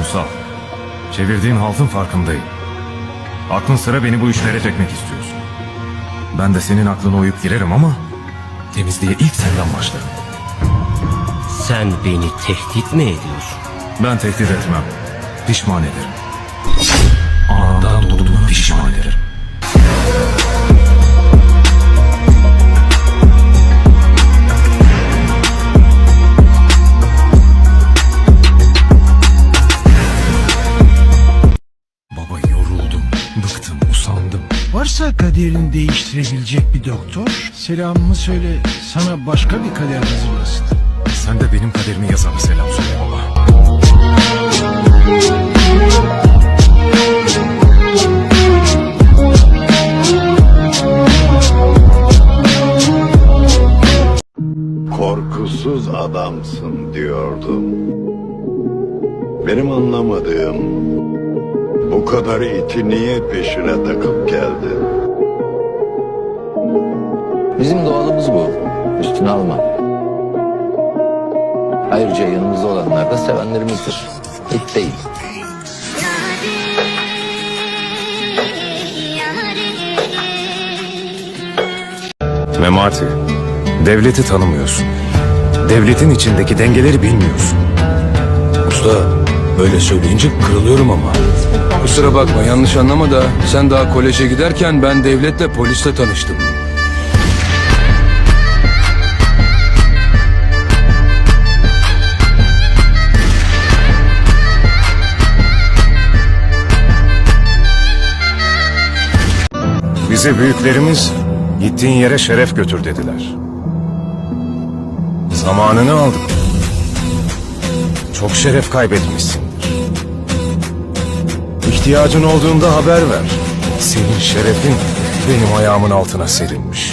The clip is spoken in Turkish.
Ünsal. Çevirdiğin haltın farkındayım. Aklın sıra beni bu işlere çekmek istiyorsun. Ben de senin aklına uyup girerim ama temizliğe ilk senden başlarım. Sen beni tehdit mi ediyorsun? Ben tehdit etmem. Pişman ederim. Anından doğduğuma pişman ederim. Varsa kaderini değiştirebilecek bir doktor, selamımı söyle sana başka bir kader hazırlasın. Sen de benim kaderimi yazana selam söyle baba. Korkusuz adamsın diyordum. Benim anlamadığım bu kadar iti niye peşine takıp geldin? Bizim doğalımız bu. Üstüne alma. Ayrıca yanımızda olanlar da sevenlerimizdir. Hiç değil. Memati, devleti tanımıyorsun. Devletin içindeki dengeleri bilmiyorsun. Usta böyle söyleyince kırılıyorum ama. Kusura bakma yanlış anlama da sen daha koleje giderken ben devletle polisle tanıştım. Bize büyüklerimiz gittiğin yere şeref götür dediler. Zamanını aldık. Çok şeref kaybetmişsindir. İhtiyacın olduğunda haber ver. Senin şerefin benim ayağımın altına serilmiş.